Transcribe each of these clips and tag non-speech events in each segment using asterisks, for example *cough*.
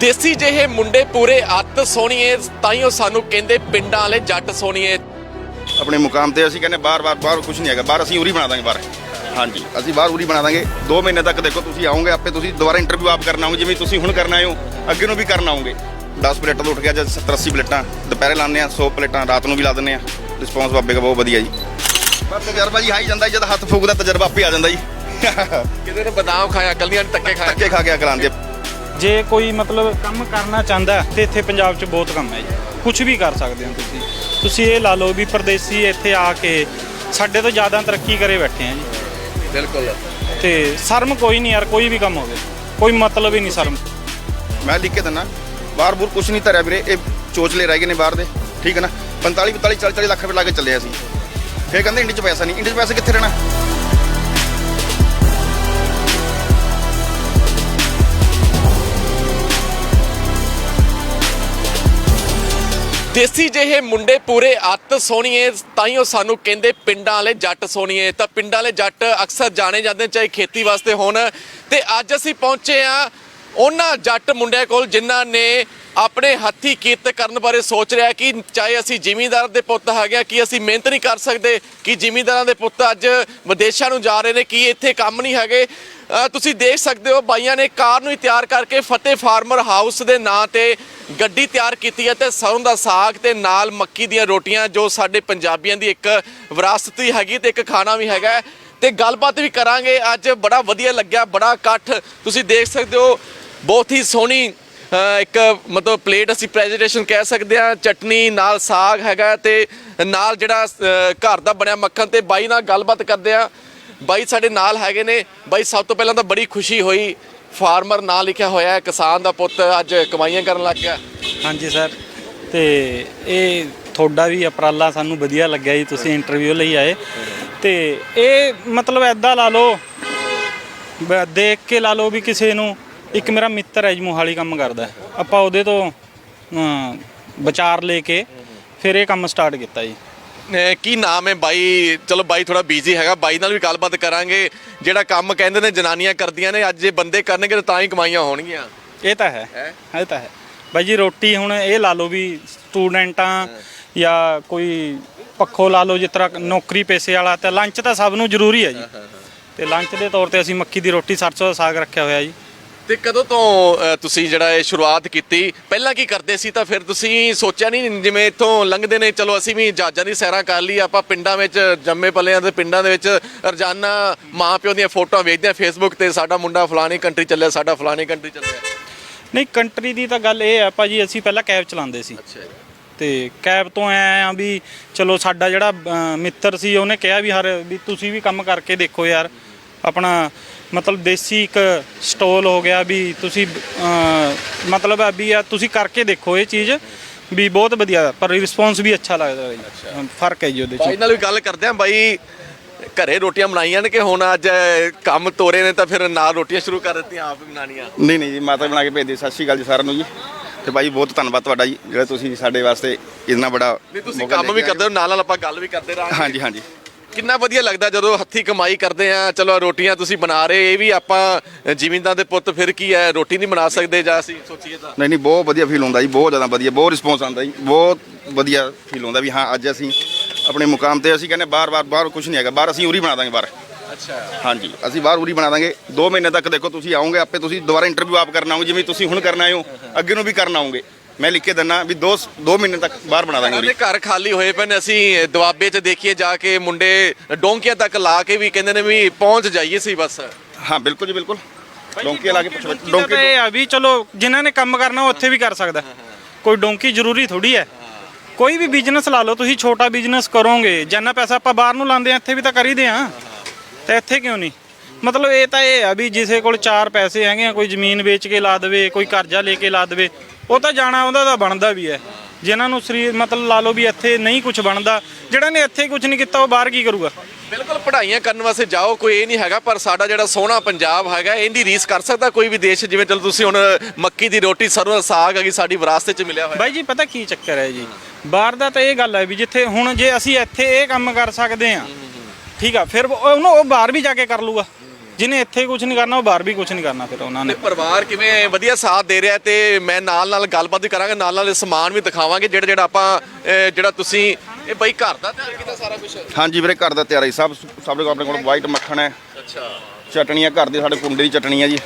ਦੇਸੀ ਜਿਹੇ ਮੁੰਡੇ ਪੂਰੇ ਅੱਤ ਸੋਹਣੀਏ ਤਾਈਓ ਸਾਨੂੰ ਕਹਿੰਦੇ ਪਿੰਡਾਂ ਵਾਲੇ ਜੱਟ ਸੋਹਣੀਏ। ਆਪਣੇ ਮੁਕਾਮ ਤੇ ਅਸੀਂ ਕਹਿੰਦੇ ਬਾਰ ਬਾਰ ਬਾਹਰ ਕੁਝ ਨਹੀਂ ਹੈਗਾ। ਬਾਹਰ ਅਸੀਂ ਉਰੀ ਬਣਾ ਦਾਂਗੇ ਬਾਹਰ। ਹਾਂਜੀ। ਅਸੀਂ ਬਾਹਰ ਉਰੀ ਬਣਾ ਦਾਂਗੇ। 2 ਮਹੀਨੇ ਤੱਕ ਦੇਖੋ ਤੁਸੀਂ ਆਓਗੇ ਆਪੇ ਤੁਸੀਂ ਦੁਬਾਰਾ ਇੰਟਰਵਿਊ ਆਪ ਕਰਨਾ ਆਓਗੇ ਜਿਵੇਂ ਤੁਸੀਂ ਹੁਣ ਕਰਨਾ ਆਇਓ ਅੱਗੇ ਨੂੰ ਵੀ ਕਰਨਾ ਆਓਗੇ। 10 ਪਲੇਟਾਂ ਤੋਂ ਉੱਠ ਗਿਆ ਜਦ 70 80 ਪਲੇਟਾਂ ਦੁਪਹਿਰੇ ਲਾਉਂਦੇ ਆ 100 ਪਲੇਟਾਂ ਰਾਤ ਨੂੰ ਵੀ ਲਾ ਦਿੰਦੇ ਆ ਰਿਸਪੌਂਸ ਬਾਬੇ ਦਾ ਬਹੁਤ ਵਧੀਆ ਜੀ। ਬਸ ਤਜਰਬਾ ਜੀ ਹਾਈ ਜਾਂਦਾ ਜਦ ਹੱਥ ਫੂਕਦਾ ਤਜਰਬਾ ਆਪੇ ਆ ਜਾਂਦਾ ਜੀ। ਕਿਤੇ ਨੇ ਬਦਾਮ ਖਾਇਆ ਕੱਲੀਆਂ ਨੇ ਧੱਕੇ ਖਾਇਆ। ਧੱਕੇ ਖਾ ਕੇ ਅਕਲਾਉਂਦੇ ਜੇ ਕੋਈ ਮਤਲਬ ਕੰਮ ਕਰਨਾ ਚਾਹੁੰਦਾ ਤੇ ਇੱਥੇ ਪੰਜਾਬ 'ਚ ਬਹੁਤ ਕੰਮ ਹੈ ਜੀ। ਕੁਝ ਵੀ ਕਰ ਸਕਦੇ ਹੋ ਤੁਸੀਂ। ਤੁਸੀਂ ਇਹ ਲਾ ਲਓ ਵੀ ਪਰਦੇਸੀ ਇੱਥੇ ਆ ਕੇ ਸਾਡੇ ਤੋਂ ਜ਼ਿਆਦਾ ਤਰੱਕੀ ਕਰੇ ਬੈਠੇ ਆ ਜੀ। ਬਿਲਕੁਲ। ਤੇ ਸ਼ਰਮ ਕੋਈ ਨਹੀਂ ਯਾਰ ਕੋਈ ਵੀ ਕੰਮ ਹੋਵੇ। ਕੋਈ ਮਤਲਬ ਹੀ ਨਹੀਂ ਸ਼ਰਮ। ਮੈਂ ਲਿਖ ਕੇ ਦਿੰਦਾ ਬਾਹਰ ਬੂਰ ਕੁਝ ਨਹੀਂ ਧਰਿਆ ਵੀਰੇ ਇਹ ਚੋਚਲੇ ਰਹਿ ਗਏ ਨੇ ਬਾਹਰ ਦੇ। ਠੀਕ ਹੈ ਨਾ? 45 45 40 40 ਲੱਖ ਰੁਪਏ ਲਾ ਕੇ ਚੱਲੇ ਅਸੀਂ। ਫੇਰ ਕਹਿੰਦੇ ਇੰਡੀ 'ਚ ਪੈਸਾ ਨਹੀਂ ਇੰਡੀ 'ਚ ਪੈਸੇ ਕਿੱਥੇ ਰਹਿਣਾ? ਦੇਸੀ ਜਿਹੇ ਮੁੰਡੇ ਪੂਰੇ ਅੱਤ ਸੋਹਣੀਏ ਤਾਈਓ ਸਾਨੂੰ ਕਹਿੰਦੇ ਪਿੰਡਾਂ ਵਾਲੇ ਜੱਟ ਸੋਹਣੀਏ। ਤਾਂ ਪਿੰਡਾਂ ਵਾਲੇ ਜੱਟ ਅਕਸਰ ਜਾਣੇ ਜਾਂਦੇ ਚਾਹੇ ਖੇਤੀ ਵਾਸਤੇ ਹੋਣ। ਤੇ ਅੱਜ ਅਸੀਂ ਪਹੁੰਚੇ ਆ ਉਹਨਾਂ ਜੱਟ ਮੁੰਡਿਆਂ ਕੋਲ ਜਿਨ੍ਹਾਂ ਨੇ ਆਪਣੇ ਹੱਥੀ ਕਿਰਤ ਕਰਨ ਬਾਰੇ ਸੋਚ ਰਿਹਾ ਕਿ ਚਾਹੇ ਅਸੀਂ ਜ਼ਿਮੀਂਦਾਰ ਦੇ ਪੁੱਤ ਹੈਗੇ ਆ, ਕਿ ਅਸੀਂ ਮਿਹਨਤ ਨਹੀਂ ਕਰ ਸਕਦੇ, ਕਿ ਜ਼ਿਮੀਂਦਾਰਾਂ ਦੇ ਪੁੱਤ ਅੱਜ ਵਿਦੇਸ਼ਾਂ ਨੂੰ ਜਾ ਰਹੇ ਨੇ, ਕੀ ਇੱਥੇ ਕੰਮ ਨਹੀਂ ਹੈਗੇ। ਤੁਸੀਂ ਦੇਖ ਸਕਦੇ ਹੋ, ਬਾਈਆਂ ਨੇ ਕਾਰ ਨੂੰ ਹੀ ਤਿਆਰ ਕਰਕੇ ਫਤਿਹ ਫਾਰਮਰ ਹਾਊਸ ਦੇ ਨਾਂ ਤੇ ਗੱਡੀ ਤਿਆਰ ਕੀਤੀ ਹੈ ਤੇ ਸਰੋਂ ਦਾ ਸਾਗ ਤੇ ਨਾਲ ਮੱਕੀ ਦੀਆਂ ਰੋਟੀਆਂ, ਜੋ ਸਾਡੇ ਪੰਜਾਬੀਆਂ ਦੀ ਇੱਕ ਵਿਰਾਸਤ ਹੀ ਹੈਗੀ ਤੇ ਇੱਕ ਖਾਣਾ ਵੀ ਹੈਗਾ ਹੈ। ਤੇ ਗੱਲਬਾਤ ਵੀ ਕਰਾਂਗੇ। ਅੱਜ ਬੜਾ ਵਧੀਆ ਲੱਗਿਆ, ਬੜਾ ਇਕੱਠ। ਤੁਸੀਂ ਦੇਖ ਸਕਦੇ ਹੋ ਬਹੁਤ ਹੀ ਸੋਹਣੀ ਇੱਕ, ਮਤਲਬ ਪਲੇਟ ਅਸੀਂ ਪ੍ਰੈਜੈਂਟੇਸ਼ਨ ਕਹਿ ਸਕਦੇ ਹਾਂ। ਚਟਨੀ ਨਾਲ ਸਾਗ ਹੈਗਾ ਤੇ ਨਾਲ ਜਿਹੜਾ ਘਰ ਦਾ ਬਣਿਆ ਮੱਖਣ ਤੇ ਬਾਈ ਨਾਲ ਗੱਲਬਾਤ ਕਰਦੇ ਆ ਬਾਈ ਸਾਡੇ ਨਾਲ ਹੈਗੇ ਨੇ। ਬਾਈ, ਸਭ ਤੋਂ ਪਹਿਲਾਂ ਤਾਂ ਬੜੀ ਖੁਸ਼ੀ ਹੋਈ। ਫਾਰਮਰ ਨਾਂ ਲਿਖਿਆ ਹੋਇਆ ਹੈ, ਕਿਸਾਨ ਦਾ ਪੁੱਤ ਅੱਜ ਕਮਾਈਆਂ ਕਰਨ ਲੱਗ ਗਿਆ। ਹਾਂਜੀ ਸਰ, ਤੇ ਇਹ ਤੁਹਾਡਾ ਵੀ ਉਪਰਾਲਾ ਸਾਨੂੰ ਵਧੀਆ ਲੱਗਿਆ ਜੀ, ਤੁਸੀਂ ਇੰਟਰਵਿਊ ਲਈ ਆਏ। ਤੇ ਇਹ ਮਤਲਬ ਐਦਾਂ ਲਾ ਲਓ ਦੇਖ ਕੇ ਲਾ ਲਓ ਵੀ ਕਿਸੇ ਨੂੰ ਇੱਕ ਮੇਰਾ ਮਿੱਤਰ ਹੈ ਜੀ ਮੋਹਾਲੀ ਕੰਮ ਕਰਦਾ ਹੈ। ਆਪਾਂ ਉਹਦੇ ਤੋਂ ਅਮ, ਵਿਚਾਰ ਲੈ ਕੇ ਫਿਰ ਇਹ ਕੰਮ ਸਟਾਰਟ ਕੀਤਾ ਜੀ। ਅਹ ਕੀ ਨਾਮ ਹੈ ਬਾਈ? ਚਲੋ ਬਾਈ ਥੋੜਾ ਬਿਜ਼ੀ ਹੈਗਾ ਬਾਈ ਨਾਲ ਵੀ ਗੱਲਬਾਤ ਕਰਾਂਗੇ। ਜਿਹੜਾ ਕੰਮ ਕਹਿੰਦੇ ਨੇ ਜਨਾਨੀਆਂ ਕਰਦੀਆਂ ਨੇ ਅੱਜ ਜੇ ਬੰਦੇ ਕਰਨਗੇ ਤਾਂ ਤਾਂ ਹੀ ਕਮਾਈਆਂ ਹੋਣਗੀਆਂ। ਇਹ ਤਾਂ ਹੈ। ਹੈਂ? ਇਹ ਤਾਂ ਹੈ। ਬਾਈ ਜੀ ਰੋਟੀ ਹੁਣ ਇਹ ਲਾ ਲਓ ਵੀ ਸਟੂਡੈਂਟਾਂ ਜਾਂ ਕੋਈ ਪੱਖੋਂ ਲਾ ਲਓ ਜਿਸ ਤਰ੍ਹਾਂ ਨੌਕਰੀ ਪੈਸੇ ਵਾਲਾ ਤੇ ਲੰਚ ਤਾਂ ਸਭ ਨੂੰ ਜ਼ਰੂਰੀ ਹੈ ਜੀ। ਤੇ ਲੰਚ ਦੇ ਤੌਰ ਤੇ ਅਸੀਂ ਮੱਕੀ ਦੀ ਰੋਟੀ ਸਰਸੋਂ ਦਾ ਸਾਗ ਰੱਖਿਆ ਹੋਇਆ ਜੀ। ਤੇ ਕਦੋਂ ਤੋਂ ਤੁਸੀਂ ਜਿਹੜਾ ਇਹ ਸ਼ੁਰੂਆਤ ਕੀਤੀ? ਪਹਿਲਾਂ ਕੀ ਕਰਦੇ ਸੀ ਤਾਂ ਫਿਰ ਤੁਸੀਂ ਸੋਚਿਆ ਨਹੀਂ ਜਿਵੇਂ ਇੱਥੋਂ ਲੰਘਦੇ ਨੇ ਚਲੋ ਅਸੀਂ ਵੀ ਜਹਾਜ਼ਾਂ ਦੀ ਸੈਰਾਂ ਕਰ ਲਈ ਆਪਾਂ ਪਿੰਡਾਂ ਵਿੱਚ ਜੰਮੇ ਪਲੇ ਆ ਤੇ ਪਿੰਡਾਂ ਦੇ ਵਿੱਚ ਰੋਜ਼ਾਨਾ ਮਾਂ ਪਿਓ ਦੀਆਂ ਫੋਟੋਆਂ ਵੇਖਦੇ ਆ ਫੇਸਬੁੱਕ ਤੇ ਸਾਡਾ ਮੁੰਡਾ ਫਲਾਣੀ ਕੰਟਰੀ ਚੱਲਿਆ ਸਾਡਾ ਫਲਾਣੀ ਕੰਟਰੀ ਚੱਲਿਆ। ਨਹੀਂ ਕੰਟਰੀ ਦੀ ਤਾਂ ਗੱਲ ਇਹ ਹੈ ਭਾਜੀ ਅਸੀਂ ਪਹਿਲਾਂ ਕੈਬ ਚਲਾਉਂਦੇ ਸੀ। ਅੱਛਾ ਤੇ ਕੈਬ ਤੋਂ ਆਏ ਆ ਵੀ ਚਲੋ ਸਾਡਾ ਜਿਹੜਾ ਅ, ਮਿੱਤਰ ਸੀ ਉਹਨੇ ਕਿਹਾ ਵੀ ਹਰ ਵੀ ਤੁਸੀਂ ਵੀ ਕੰਮ ਕਰਕੇ ਦੇਖੋ ਯਾਰ ਆਪਣਾ ਮਤਲਬ ਦੇਸੀ ਇੱਕ ਸਟੋਲ ਹੋ ਗਿਆ ਵੀ ਤੁਸੀਂ ਮਤਲਬ ਆ ਵੀ ਆ ਤੁਸੀਂ ਕਰਕੇ ਦੇਖੋ ਇਹ ਚੀਜ਼ ਵੀ ਬਹੁਤ ਵਧੀਆ ਪਰ ਰਿਸਪੌਂਸ ਵੀ ਅੱਛਾ ਲੱਗਦਾ ਜੀ। ਫ਼ਰਕ ਹੈ ਜੀ ਉਹਦੇ ਬਾਈ ਚ ਨਾਲ ਵੀ ਗੱਲ ਕਰਦੇ ਆ ਬਾਈ ਘਰੇ ਰੋਟੀਆਂ ਬਣਾਈਆਂ ਨੇ ਕਿ ਹੁਣ ਅੱਜ ਕੰਮ ਤੋਰੇ ਨੇ ਤਾਂ ਫਿਰ ਨਾਲ ਰੋਟੀਆਂ ਸ਼ੁਰੂ ਕਰ ਦਿੱਤੀਆਂ ਆਪ ਹੀ ਬਣਾਉਣੀਆਂ? ਨਹੀਂ ਨਹੀਂ ਜੀ ਮਾਤਾ ਬਣਾ ਕੇ ਭੇਜਦੇ ਸਤਿ ਸ਼੍ਰੀ ਅਕਾਲ ਜੀ ਸਾਰਿਆਂ ਨੂੰ ਜੀ। ਤੇ ਭਾਈ ਬਹੁਤ ਧੰਨਵਾਦ ਤੁਹਾਡਾ ਜੀ ਜਿਹੜਾ ਤੁਸੀਂ ਸਾਡੇ ਵਾਸਤੇ ਇੰਨਾ ਬੜਾ ਨਹੀਂ ਤੁਸੀਂ ਮੌਕਾ ਕੰਮ ਵੀ ਕੇ ਕਰਦੇ ਹੋ ਨਾਲ ਨਾਲ ਆਪਾਂ ਗੱਲ ਵੀ ਕਰਦੇ ਰਹਾਂਗੇ। ਹਾਂਜੀ ਹਾਂਜੀ। ਕਿੰਨਾ ਵਧੀਆ ਲੱਗਦਾ ਜਦੋਂ ਹੱਥੀ ਕਮਾਈ ਕਰਦੇ ਆ ਚਲੋ ਰੋਟੀਆਂ ਤੁਸੀਂ ਬਣਾ ਰਹੇ ਇਹ ਵੀ ਆਪਾਂ ਜ਼ਿਮੀਂਦਾਰ ਦੇ ਪੁੱਤ ਫਿਰ ਕੀ ਹੈ ਰੋਟੀ ਨਹੀਂ ਬਣਾ ਸਕਦੇ ਜਾਂ ਅਸੀਂ ਸੋਚੀਏ ਤਾਂ। ਨਹੀਂ ਨਹੀਂ ਬਹੁਤ ਵਧੀਆ ਫੀਲ ਹੁੰਦਾ ਜੀ ਬਹੁਤ ਜ਼ਿਆਦਾ ਵਧੀਆ ਬਹੁਤ ਰਿਸਪੌਂਸ ਆਉਂਦਾ ਜੀ ਬਹੁਤ ਵਧੀਆ ਫੀਲ ਹੁੰਦਾ ਵੀ ਹਾਂ ਅੱਜ ਅਸੀਂ ਆਪਣੇ ਮੁਕਾਮ ਤੇ ਅਸੀਂ ਕਹਿੰਦੇ ਬਾਰ ਬਾਰ ਬਾਹਰ ਕੁਝ ਨਹੀਂ ਹੈਗਾ ਬਾਹਰ ਅਸੀਂ ਉਰੀ ਬਣਾ ਦਾਂਗੇ ਬਾਹਰ। ਅੱਛਾ। ਹਾਂਜੀ ਅਸੀਂ ਬਾਹਰ ਉਰੀ ਬਣਾ ਦਾਂਗੇ 2 ਮਹੀਨੇ ਤੱਕ ਦੇਖੋ ਤੁਸੀਂ ਆਓਗੇ ਆਪੇ ਤੁਸੀਂ ਦੁਬਾਰਾ ਇੰਟਰਵਿਊ ਆਪ ਕਰਨਾ ਆਓਗੇ ਜਿਵੇਂ ਤੁਸੀਂ ਹੁਣ ਕਰਨਾ ਆਇਓ ਅੱਗੇ ਨੂੰ ਵੀ ਕਰਨਾ ਆਓਗੇ ਮੈਂ ਲਿਖ ਕੇ ਦਿੰਦਾ ਵੀ 2 2 ਮਹੀਨੇ ਤੱਕ ਬਾਹਰ ਬਣਾ ਦਾਂਗੇ ਉਰੀ। ਘਰ ਖਾਲੀ ਹੋਏ ਪਏ ਨੇ ਅਸੀਂ ਦੁਆਬੇ 'ਚ ਦੇਖੀਏ ਜਾ ਕੇ ਮੁੰਡੇ ਡੋਂਕੀਆਂ ਤੱਕ ਲਾ ਕੇ ਵੀ ਕਹਿੰਦੇ ਨੇ ਵੀ ਪਹੁੰਚ ਜਾਈਏ ਸੀ ਬਸ। ਹਾਂ ਬਿਲਕੁਲ ਜੀ ਬਿਲਕੁਲ। ਡੋਂਕੀ ਲਾ ਕੇ ਪੁੱਛੋ ਡੋਂਕੀ ਡੋਂਕੀ ਇਹ ਆ ਵੀ ਚਲੋ ਜਿਨ੍ਹਾਂ ਨੇ ਕੰਮ ਕਰਨਾ ਉਹ ਉੱਥੇ ਵੀ ਕਰ ਸਕਦਾ। ਕੋਈ ਡੋਂਕੀ ਜ਼ਰੂਰੀ ਥੋੜੀ ਹੈ। ਕੋਈ ਵੀ ਬਿਜ਼ਨਸ ਲਾ ਲਓ ਤੁਸੀਂ ਛੋਟਾ ਬਿਜ਼ਨਸ ਕਰੋਗੇ ਜਿੰਨਾ ਪੈਸਾ ਆਪਾਂ ਬਾਹਰ ਨੂੰ ਲਾਉਂਦੇ ਆ ਇੱਥੇ ਵੀ ਤਾਂ ਕਰੀਦੇ ਆ ਤੇ ਇੱਥੇ ਕਿਉਂ ਨਹੀਂ? ਮਤਲਬ ਇਹ ਤਾਂ ਇਹ ਆ ਵੀ ਜਿਸੇ ਕੋਲ ਚਾਰ ਪੈਸੇ ਹੈਗੇ ਆ ਕੋਈ ਜ਼ਮੀਨ ਵੇਚ ਕੇ ਲਾ ਦੇਵੇ ਕੋਈ ਕਰਜ਼ਾ ਲੈ ਕੇ ਲਾ ਦੇਵੇ ਉਹ ਤਾਂ ਜਾਣਾ ਉਹਦਾ ਤਾਂ ਬਣਦਾ ਵੀ ਹੈ। ਜਿਨ੍ਹਾਂ ਨੂੰ ਸਰੀਰ ਮਤਲਬ ਲਾ ਲਓ ਵੀ ਇੱਥੇ ਨਹੀਂ ਕੁਝ ਬਣਦਾ। ਜਿਹੜਾ ਨੇ ਇੱਥੇ ਕੁਝ ਨਹੀਂ ਕੀਤਾ ਉਹ ਬਾਹਰ ਕੀ ਕਰੂਗਾ? ਬਿਲਕੁਲ ਪੜ੍ਹਾਈਆਂ ਕਰਨ ਵਾਸਤੇ ਜਾਓ ਕੋਈ ਇਹ ਨਹੀਂ ਹੈਗਾ ਪਰ ਸਾਡਾ ਜਿਹੜਾ ਸੋਹਣਾ ਪੰਜਾਬ ਹੈਗਾ ਇਹਦੀ ਰੀਸ ਕਰ ਸਕਦਾ ਕੋਈ ਵੀ ਦੇਸ਼। ਜਿਵੇਂ ਚਲੋ ਤੁਸੀਂ ਹੁਣ ਮੱਕੀ ਦੀ ਰੋਟੀ ਸਰੋਂ ਦਾ ਸਾਗ ਹੈਗੀ ਸਾਡੀ ਵਿਰਾਸਤ 'ਚ ਮਿਲਿਆ ਹੋਇਆ। ਬਾਈ ਜੀ ਪਤਾ ਕੀ ਚੱਕਰ ਹੈ ਜੀ? ਬਾਹਰ ਦਾ ਤਾਂ ਇਹ ਗੱਲ ਹੈ ਵੀ ਜਿੱਥੇ ਹੁਣ ਜੇ ਅਸੀਂ ਇੱਥੇ ਇਹ ਕੰਮ ਕਰ ਸਕਦੇ ਆ ਠੀਕ ਆ ਫਿਰ ਉਹ- ਉਹਨੂੰ ਉਹ ਬਾਹਰ ਵੀ ਜਾ ਕੇ ਕਰ ਲੂਗਾ ਜਿਹਨੇ ਇੱਥੇ ਕੁਝ ਨਹੀਂ ਕਰਨਾ ਉਹ ਬਾਹਰ ਵੀ ਕੁਝ ਨਹੀਂ ਕਰਨਾ ਫਿਰ ਉਹਨਾਂ ਨੇ। ਪਰਿਵਾਰ ਕਿਵੇਂ ਵਧੀਆ ਸਾਥ ਦੇ ਰਿਹਾ ਤੇ ਮੈਂ ਨਾਲ ਨਾਲ ਗੱਲਬਾਤ ਵੀ ਕਰਾਂਗੇ ਨਾਲ ਨਾਲ ਸਮਾਨ ਵੀ ਦਿਖਾਵਾਂਗੇ ਜਿਹੜਾ ਜਿਹੜਾ ਆਪਾਂ ਅਹ, ਜਿਹੜਾ ਤੁਸੀਂ ਇਹ ਬਈ ਘਰ ਦਾ ਤਿਆਰ ਕੀਤਾ ਸਾਰਾ ਕੁਝ ਹਾਂਜੀ ਵੀਰੇ ਘਰ ਦਾ ਤਿਆਰੀ ਸਭ ਸਭ ਦੇ ਕੋਲ ਆਪਣੇ ਕੋਲ ਵਾਈਟ ਮੱਖਣ ਹੈ। ਅੱਛਾ। ਚਟਣੀਆਂ ਘਰ ਦੀ ਸਾਡੇ ਕੁੰਡੇ ਦੀ ਚਟਣੀ ਹੈ ਜੀ।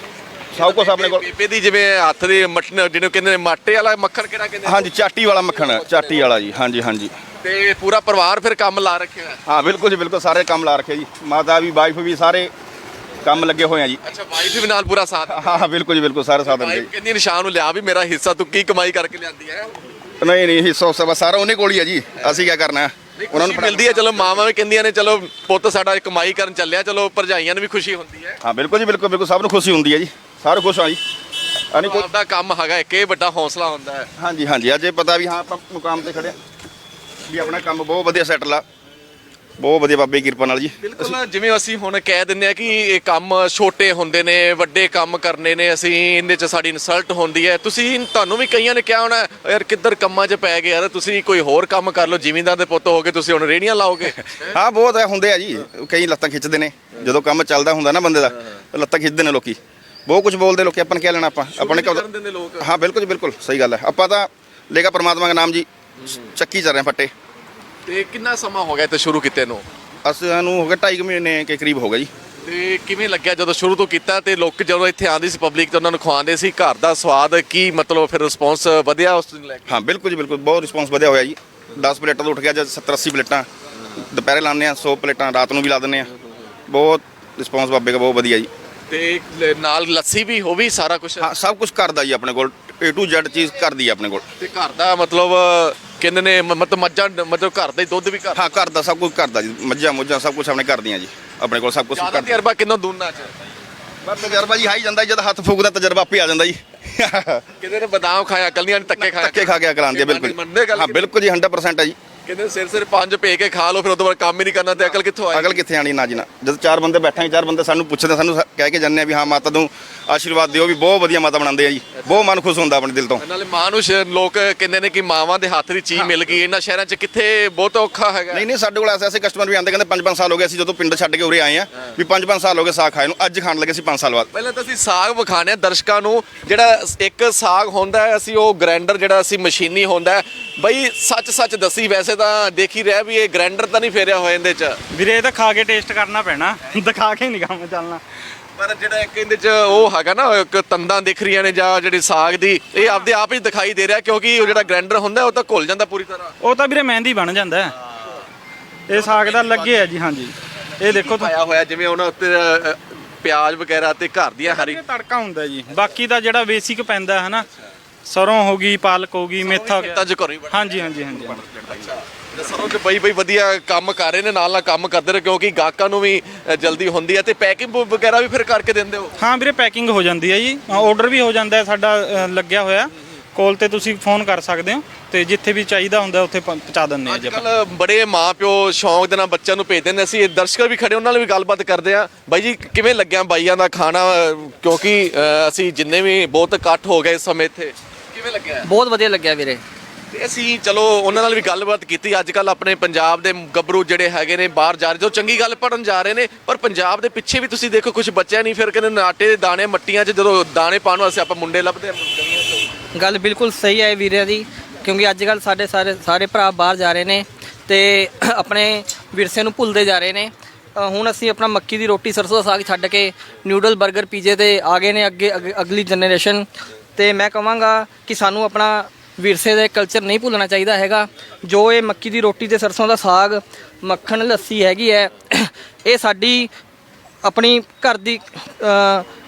ਸਭ ਕੁਝ ਆਪਣੇ ਕੋਲ ਬੇਬੇ ਦੀ ਜਿਵੇਂ ਹੱਥ ਦੇ ਮੱਠਨ ਜਿਹਨੂੰ ਕਹਿੰਦੇ ਨੇ ਮਾਟੇ ਵਾਲਾ ਮੱਖਣ ਕਿਹੜਾ ਕਹਿੰਦੇ ਨੇ? ਹਾਂਜੀ ਚਾਟੀ ਵਾਲਾ ਮੱਖਣ ਹੈ, ਚਾਟੀ ਵਾਲਾ ਜੀ। ਹਾਂਜੀ ਹਾਂਜੀ। ਤੇ ਪੂਰਾ ਪਰਿਵਾਰ ਫਿਰ ਕੰਮ ਲਾ ਰੱਖਿਆ ਹੈ ਹਾਂ ਬਿਲਕੁਲ ਜੀ ਬਿਲਕੁਲ ਸਾਰੇ ਕੰਮ ਲਾ ਰੱਖੇ ਜੀ। ਮਾਤਾ ਵੀ ਵਾਈਫ ਵੀ ਸਾਰੇ ਕੰਮ ਲੱਗੇ ਹੋਏ ਆ ਜੀ। ਅੱਛਾ ਵਾਈਫ ਵੀ ਨਾਲ ਪੂਰਾ ਸਾਥ ਹਾਂ ਹਾਂ ਬਿਲਕੁਲ ਜੀ ਬਿਲਕੁਲ ਸਾਰੇ ਸਾਧਨ ਵਾਈਫ ਜੀ। ਕਹਿੰਦੀ ਸ਼ਾਮ ਨੂੰ ਲਿਆ ਵੀ ਮੇਰਾ ਹਿੱਸਾ ਤੂੰ ਕੀ ਕਮਾਈ ਕਰਕੇ ਲਿਆਂਦੀ ਹੈ? ਨਹੀਂ ਨਹੀਂ ਹਿੱਸਾ ਸਭ ਸਾਰਾ ਉਹਨੇ ਕੋਲ ਹੀ ਹੈ ਜੀ। ਅਸੀਂ ਕੀ ਕਰਨਾ? ਉਹਨਾਂ ਨੂੰ ਮਿਲਦੀ ਹੈ ਚਲੋ ਮਾਵਾਂ ਵੀ ਕਹਿੰਦੀਆਂ ਨੇ ਚਲੋ ਪੁੱਤ ਸਾਡਾ ਕਮਾਈ ਕਰਨ ਚੱਲਿਆ ਚਲੋ ਭਰਜਾਈਆਂ ਨੂੰ ਵੀ ਖੁਸ਼ੀ ਹੁੰਦੀ ਹੈ। ਹਾਂ ਬਿਲਕੁਲ ਜੀ ਬਿਲਕੁਲ ਬਿਲਕੁਲ ਸਭ ਨੂੰ ਖੁਸ਼ੀ ਹੁੰਦੀ ਹੈ ਜੀ। ਸਾਰੇ ਖੁਸ਼ ਹਾਂ ਜੀ। ਅਨੀ ਕੋਈ ਆਪਦਾ ਕੰਮ ਹੈਗਾ ਇੱਕ ਇਹ ਵੱਡਾ ਹੌਸਲਾ ਹੁੰਦਾ ਹੈ। ਹਾਂਜੀ ਹਾਂਜੀ ਅੱਜ ਇਹ ਪਤਾ ਵੀ ਹਾਂ ਆਪਾਂ ਮੁਕਾਮ ਤੇ ਖੜੇ ਹਾਂ। ਵੀ ਆਪਣਾ ਕੰਮ ਬਹੁਤ ਵਧੀਆ ਸੈਟਲ ਆ। ਬਹੁਤ ਵਧੀਆ ਬਾਬੇ ਦੀ ਕਿਰਪਾ ਨਾਲ ਜੀ। ਬਿਲਕੁਲ ਜਿਵੇਂ ਅਸੀਂ ਹੁਣ ਕਹਿ ਦਿੰਦੇ ਆ ਕਿ ਇਹ ਕੰਮ ਛੋਟੇ ਹੁੰਦੇ ਨੇ ਵੱਡੇ ਕੰਮ ਕਰਨੇ ਨੇ ਅਸੀਂ ਇਹਦੇ 'ਚ ਸਾਡੀ ਇਨਸਲਟ ਹੁੰਦੀ ਹੈ। ਤੁਸੀਂ ਤੁਹਾਨੂੰ ਵੀ ਕਈਆਂ ਨੇ ਕਿਹਾ ਹੋਣਾ ਯਾਰ ਕਿੱਧਰ ਕੰਮਾਂ 'ਚ ਪੈ ਗਏ ਯਾਰ ਤੁਸੀਂ ਕੋਈ ਹੋਰ ਕੰਮ ਕਰ ਲਓ ਜ਼ਿਮੀਂਦਾਰ ਦੇ ਪੁੱਤ ਹੋ ਕੇ ਤੁਸੀਂ ਹੁਣ ਰੇੜੀਆਂ ਲਾਓਗੇ? *laughs* ਹਾਂ ਬਹੁਤ ਹੈ ਹੁੰਦੇ ਆ ਜੀ। ਕਈ ਲੱਤਾਂ ਖਿੱਚਦੇ ਨੇ। ਜਦੋਂ ਕੰਮ ਚੱਲਦਾ ਹੁੰਦਾ ਨਾ ਬੰਦੇ ਦਾ ਲੱਤਾਂ ਖਿੱਚਦੇ ਨੇ ਲੋਕੀ। ਬਹੁਤ ਕੁਝ ਬੋਲਦੇ ਲੋਕੀ ਆਪਾਂ ਨੇ ਕਿਆ ਲੈਣਾ ਆਪਾਂ। ਆਪਣੇ ਹਾਂ ਬਿਲਕੁਲ ਜੀ ਬਿਲਕੁਲ ਸਹੀ ਗੱਲ ਹੈ ਆਪਾਂ ਤਾਂ ਲੇਗਾ ਪਰਮਾਤਮਾ ਦਾ ਨਾਮ ਜੀ ਚੱਕੀ ਚੱਲ ਰਹੇ ਫੱਟੇ। ਤੇ ਕਿੰਨਾ ਸਮਾਂ ਹੋ ਗਿਆ ਤੇ ਸ਼ੁਰੂ ਕੀਤੇ ਨੂੰ? ਅਸੀਂ ਨੂੰ ਹੋ ਗਿਆ 2.5 ਮਹੀਨੇ ਕੇ ਕਰੀਬ ਹੋ ਗਿਆ ਜੀ। ਤੇ ਕਿਵੇਂ ਲੱਗਿਆ ਜਦੋਂ ਸ਼ੁਰੂ ਤੋਂ ਕੀਤਾ ਤੇ ਲੋਕ ਜਦੋਂ ਇੱਥੇ ਆਉਂਦੀ ਸੀ ਪਬਲਿਕ ਤੇ ਉਹਨਾਂ ਨੂੰ ਖਵਾਉਂਦੇ ਸੀ ਘਰ ਦਾ ਸਵਾਦ ਕੀ ਮਤਲਬ ਫਿਰ ਰਿਸਪੌਂਸ ਵਧਿਆ ਉਸ ਨੂੰ ਲੈ ਕੇ? ਹਾਂ ਬਿਲਕੁਲ ਜੀ ਬਿਲਕੁਲ ਬਹੁਤ ਰਿਸਪੌਂਸ ਵਧਿਆ ਹੋਇਆ ਜੀ। 10 ਪਲੇਟਾਂ ਤੋਂ ਉੱਠ ਗਿਆ ਜਦ 70 80 ਪਲੇਟਾਂ ਦੁਪਹਿਰੇ ਲਾਉਂਦੇ ਆ 100 ਪਲੇਟਾਂ ਰਾਤ ਨੂੰ ਵੀ ਲਾ ਦਿੰਦੇ ਆ ਬਹੁਤ ਰਿਸਪੌਂਸ ਬਾਬੇ ਦਾ ਬਹੁਤ ਵਧੀਆ ਜੀ। ਤੇ ਲ- ਨਾਲ ਲੱਸੀ ਵੀ ਉਹ ਵੀ ਸਾਰਾ ਕੁਝ ਹਾਂ ਸਭ ਕੁਝ ਕਰਦਾ ਜੀ ਆਪਣੇ ਕੋਲ A to Z ਚੀਜ਼ ਕਰਦੀ ਹੈ ਆਪਣੇ ਕੋਲ। ਤੇ ਘਰ ਦਾ ਮਤਲਬ ਕਹਿੰਦੇ ਨੇ? ਮ- ਮਤਲਬ ਮੱਝਾਂ ਮਤਲਬ ਘਰ ਦਾ ਹੀ ਦੁੱਧ ਵੀ ਘਰ ਹਾਂ ਘਰ ਦਾ ਸਭ ਕੁਝ ਕਰਦਾ ਜੀ। ਮੱਝਾਂ ਮੁੱਝਾਂ ਸਭ ਕੁਝ ਆਪਣੇ ਘਰ ਦੀਆਂ ਜੀ। ਆਪਣੇ ਕੋਲ ਸਭ ਕੁਝ ਜ਼ਿਆਦਾ ਕਰਦਾ ਤਜਰਬਾ ਕਿੰਨਾ ਦੋਨਾਂ ਚ? ਬਸ ਤਜਰਬਾ ਜੀ ਹਾਈ ਜਾਂਦਾ ਜਦ ਹੱਥ ਫੂਕਦਾ ਤਜਰਬਾ ਆਪੇ ਆ ਜਾਂਦਾ ਜੀ। ਕਹਿੰਦੇ ਨੇ ਬਦਾਮ ਖਾਇਆ ਕਲੀਆਂ ਨੇ ਧੱਕੇ ਖਾਇਆ। ਧੱਕੇ ਖਾ ਕੇ ਅਕਲ ਆਉਂਦੀ ਹੈ ਬਿਲਕੁਲ। ਹਾਂ ਬਿਲਕੁਲ ਜੀ 100% ਹੈ ਜੀ। ਕਹਿੰਦੇ ਸਿਰ ਸਿਰ ਪੰਜ ਭੇ ਕੇ ਖਾ ਲਓ ਫਿਰ ਉਹਦੇ ਬਾਅਦ ਕੰਮ ਹੀ ਨਹੀਂ ਕਰਨਾ ਤੇ ਅਕਲ ਕਿੱਥੋਂ ਆਏ ਅਕਲ ਕਿੱਥੇ ਆਣੀ ਨਾ ਜੀ ਨਾ? ਜਦ ਚਾਰ ਬੰਦੇ ਬੈਠਾਂਗੇ ਚਾਰ ਬੰਦੇ ਸਾਨੂੰ ਪੁੱਛਦੇ ਸਾਨੂੰ ਕਹਿ ਕੇ ਜਾਂਦੇ ਆ ਵੀ ਹਾਂ ਮਾਤਾ ਨੂੰ ਆਸ਼ੀਰਵਾਦ ਦਿਓ ਵੀ ਬਹੁਤ ਵਧੀਆ ਮਾਤਾ ਬਣਾਉਂਦੇ ਆ ਜੀ। ਬਹੁਤ ਮਨ ਖੁਸ਼ ਹੁੰਦਾ ਆਪਣੇ ਦਿਲ ਤੋਂ। ਨਾਲੇ ਮਾਂ ਨੂੰ ਲੋਕ ਕਹਿੰਦੇ ਨੇ ਕਿ ਮਾਵਾਂ ਦੇ ਹੱਥ ਦੀ ਚੀਜ਼ ਮਿਲ ਗਈ ਇਹਨਾਂ ਸ਼ਹਿਰਾਂ 'ਚ ਕਿੱਥੇ ਬਹੁਤ ਔਖਾ ਹੈਗਾ। ਨਹੀਂ ਨਹੀਂ ਸਾਡੇ ਕੋਲ ਐਸੇ ਐਸੇ ਕਸਟਮਰ ਵੀ ਆਉਂਦੇ ਕਹਿੰਦੇ 5-5 ਸਾਲ ਹੋ ਗਏ ਅਸੀਂ ਜਦੋਂ ਪਿੰਡ ਛੱਡ ਕੇ ਉਰੇ ਆਏ ਆ ਵੀ 5-5 ਸਾਲ ਹੋ ਗਏ ਸਾਗ ਖਾਏ ਨੂੰ ਅੱਜ ਖਾਣ ਲੱਗੇ ਸੀ 5 ਸਾਲ ਬਾਅਦ। ਪਹਿਲਾਂ ਤਾਂ ਅਸੀਂ ਸਾਗ ਵਿਖਾਣੇ ਦਰਸ਼ਕਾਂ ਨੂੰ ਜਿਹੜਾ ਇੱਕ ਸਾਗ ਹੁੰਦਾ ਅਸੀਂ ਉਹ ਗ੍ਰਾਈਂਡਰ ਜਿਹੜਾ ਅਸੀਂ ਮਸ਼ੀਨੀ ਹੁੰਦਾ ਬਈ ਸੱਚ ਸੱਚ ਦੱਸੀ ਵੈਸੇ ਤਾਂ ਦੇਖ ਹੀ ਰਿਹਾ ਵੀ ਇਹ ਗ੍ਰਾਈਂਡਰ ਤਾਂ ਨਹੀਂ ਫੇਰਿਆ ਹੋਇਆ ਇਹਦੇ 'ਚ। ਵੀਰੇ ਇਹ ਤਾਂ ਖਾ ਕੇ ਟੇਸਟ ਕਰਨਾ ਪੈਣਾ। ਦਿਖਾ ਕੇ ਨਹੀਂ ਕੰਮ ਚੱਲਣਾ। ਪਰ ਜਿਹੜਾ ਇੱਕ ਇਹਦੇ 'ਚ ਉਹ ਹੈਗਾ ਨਾ ਇੱਕ ਤੰਦਾਂ ਦਿਖ ਰਹੀਆਂ ਨੇ ਜਾਂ ਜਿਹੜੀ ਸਾਗ ਦੀ ਇਹ ਆਪਦੇ ਆਪ ਹੀ ਦਿਖਾਈ ਦੇ ਰਿਹਾ ਕਿਉਂਕਿ ਉਹ ਜਿਹੜਾ ਗ੍ਰਾਈਂਡਰ ਹੁੰਦਾ ਉਹ ਤਾਂ ਘੁਲ ਜਾਂਦਾ ਪੂਰੀ ਤਰ੍ਹਾਂ। ਉਹ ਤਾਂ ਵੀਰੇ ਮਹਿੰਦੀ ਬਣ ਜਾਂਦਾ ਹੈ। ਇਹ ਸਾਗ ਦਾ ਲੱਗੇ ਆ ਜੀ ਹਾਂਜੀ। ਇਹ ਦੇਖੋ ਤੁਸੀਂ ਪਾਇਆ ਹੋਇਆ ਜਿਵੇਂ ਉਹਨਾਂ ਉੱਤੇ ਅ, ਅ, ਪਿਆਜ਼ ਵਗੈਰਾ ਤੇ ਘਰ ਦੀਆਂ ਹਰੀ ਇਹ ਤੜਕਾ ਹੁੰਦਾ ਜੀ। ਬਾਕੀ ਦਾ ਜਿਹੜਾ ਬੇਸਿਕ ਪੈਂਦਾ ਹੈ ਨਾ ਸਰੋਂ ਹੋ ਗਈ ਪਾਲਕ ਹੋ ਗਈ ਮੇਥਾ ਹੋ ਗਿਆ। ਤਾਂ ਘਰੋਂ ਹੀ ਬਣ ਹਾਂਜੀ ਹਾਂਜੀ ਹਾਂਜੀ ਦੱਸੋ ਕਿ ਬਈ ਬਈ ਵਧੀਆ ਕੰਮ ਕਰ ਰਹੇ ਨੇ ਨਾਲ ਨਾਲ ਕੰਮ ਕਰਦੇ ਰਹੇ ਕਿਉਂਕਿ ਗਾਹਕਾਂ ਨੂੰ ਵੀ ਅ, ਜਲਦੀ ਹੁੰਦੀ ਹੈ ਤੇ ਪੈਕਿੰਗ ਵਗੈਰਾ ਵੀ ਫਿਰ ਕਰਕੇ ਦਿੰਦੇ ਹੋ? ਹਾਂ ਵੀਰੇ ਪੈਕਿੰਗ ਹੋ ਜਾਂਦੀ ਹੈ ਜੀ। ਆਰਡਰ ਵੀ ਹੋ ਜਾਂਦਾ ਹੈ ਸਾਡਾ ਅ, ਲੱਗਿਆ ਹੋਇਆ। ਕੋਲ ਤੇ ਤੁਸੀਂ ਫੋਨ ਕਰ ਸਕਦੇ ਹੋ ਤੇ ਜਿੱਥੇ ਵੀ ਚਾਹੀਦਾ ਹੁੰਦਾ ਉੱਥੇ ਪ- ਪਹੁੰਚਾ ਦਿੰਦੇ ਆ ਜੀ ਆਪਾਂ। ਕੱਲ ਬੜੇ ਮਾਪਿਓ ਸ਼ੌਂਕ ਦੇ ਨਾਲ ਬੱਚਿਆਂ ਨੂੰ ਭੇਜਦੇ ਨੇ ਅਸੀਂ ਇਹ ਦਰਸ਼ਕ ਵੀ ਖੜੇ ਉਹਨਾਂ ਨਾਲ ਵੀ ਗੱਲਬਾਤ ਕਰਦੇ ਆ ਬਾਈ ਜੀ ਕਿਵੇਂ ਲੱਗਿਆ ਬਾਈਆਂ ਦਾ ਖਾਣਾ? ਅ, ਕਿਉਂਕਿ ਅ, ਅਸੀਂ ਜਿੰਨੇ ਵੀ ਬਹੁਤ ਇਕੱਠ ਹੋ ਗਏ ਇਸ ਸਮੇਂ ਇੱਥੇ। ਕਿਵੇਂ ਲੱਗਿਆ? ਬਹੁਤ ਵਧੀਆ ਲੱਗਿਆ ਵੀਰੇ। ਤੇ ਅਸੀਂ ਚਲੋ ਉਹਨਾਂ ਨਾਲ ਵੀ ਗੱਲਬਾਤ ਕੀਤੀ। ਅੱਜ ਕੱਲ ਆਪਣੇ ਪੰਜਾਬ ਦੇ ਗੱਭਰੂ ਜਿਹੜੇ ਹੈਗੇ ਨੇ ਬਾਹਰ ਜਾ ਰਹੇ ਜੋ ਚੰਗੀ ਗੱਲ ਪੜਨ ਜਾ ਰਹੇ ਨੇ ਪਰ ਪੰਜਾਬ ਦੇ ਪਿੱਛੇ ਵੀ ਤੁਸੀਂ ਦੇਖੋ ਕੁਝ ਬੱਚਿਆ ਨਹੀਂ ਫਿਰ ਕਹਿੰਦੇ ਨਾਟੇ ਦੇ ਦਾਣੇ ਮੱਟੀਆਂ 'ਚ ਜਦੋਂ ਦਾਣੇ ਪਾਉਣ ਵਾਸਤੇ ਆਪਾਂ ਮੁੰਡੇ ਲੱਭਦੇ ਆ ਗਲੀਆਂ 'ਚ ਗੱਲ ਬਿਲਕੁਲ ਸਹੀ ਹੈ ਵੀਰੇ ਦੀ ਕਿਉਂਕਿ ਅੱਜ ਕੱਲ ਸਾਡੇ ਸਾਰੇ ਸਾਰੇ ਭਰਾ ਬਾਹਰ ਜਾ ਰਹੇ ਨੇ ਤੇ ਆਪਣੇ ਵਿਰਸੇ ਨੂੰ ਭੁੱਲਦੇ ਜਾ ਰਹੇ ਨੇ। ਹੁਣ ਅਸੀਂ ਆਪਣਾ ਮੱਕੀ ਦੀ ਰੋਟੀ ਸਰਸੋਂ ਦਾ ਸਾਗ ਛੱਡ ਕੇ ਨਿਊਡਲ 버ਗਰ ਪੀਜ਼ੇ ਤੇ ਆ ਗਏ ਨੇ ਅੱਗੇ- ਅਗਲੀ ਜਨਰੇਸ਼ਨ। ਤੇ ਮੈਂ ਕਹਾਂਗਾ ਕਿ ਸਾਨੂੰ ਆਪਣਾ ਵਿਰਸੇ ਦੇ ਕਲਚਰ ਨਹੀਂ ਭੁੱਲਣਾ ਚਾਹੀਦਾ ਹੈਗਾ। ਜੋ ਇਹ ਮੱਕੀ ਦੀ ਰੋਟੀ ਤੇ ਸਰਸੋਂ ਦਾ ਸਾਗ, ਮੱਖਣ ਲੱਸੀ ਹੈਗੀ ਹੈ, ਇਹ ਸਾਡੀ ਆਪਣੀ ਘਰ ਦੀ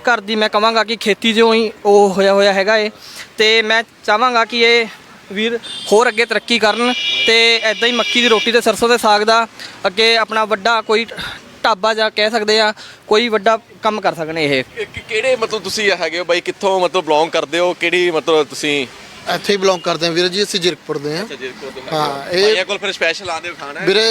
ਘਰ ਦੀ ਮੈਂ ਕਹਾਂਗਾ ਕਿ ਖੇਤੀ ਜਿਉਂ ਹੀ ਉਹ ਹੋਇਆ ਹੋਇਆ ਹੈਗਾ ਏ ਤੇ ਮੈਂ ਚਾਹਾਂਗਾ ਕਿ ਇਹ ਵੀਰ ਹੋਰ ਅੱਗੇ ਤਰੱਕੀ ਕਰਨ ਤੇ ਐਦਾਂ ਹੀ ਮੱਕੀ ਦੀ ਰੋਟੀ ਤੇ ਸਰਸੋਂ ਦੇ ਸਾਗ ਦਾ ਅੱਗੇ ਆਪਣਾ ਵੱਡਾ ਕੋਈ ਢਾਬਾ ਜਾਂ ਕਹਿ ਸਕਦੇ ਆ ਕੋਈ ਵੱਡਾ ਕੰਮ ਕਰ ਸਕਣ ਇਹ। ਕਿ- ਕਿਹੜੇ ਮਤਲਬ ਤੁਸੀਂ ਹੈਗੇ ਹੋ ਬਾਈ ਕਿੱਥੋਂ ਮਤਲਬ ਬਿਲੋਂਗ ਕਰਦੇ ਹੋ ਕਿਹੜੀ ਮਤਲਬ ਤੁਸੀਂ ਇੱਥੇ ਹੀ ਬਿਲੋਂਗ ਕਰਦੇ ਹਾਂ ਵੀਰੇ ਜੀ ਅਸੀਂ ਜਿਰਕਪੁਰ ਦੇ ਹਾਂ। ਹਾਂ, ਇਹ- ਬਾਈਆਂ ਕੋਲ ਫਿਰ ਸਪੈਸ਼ਲ ਆਉਂਦੇ ਹੋ ਖਾਣਾ? ਹੈ? ਵੀਰੇ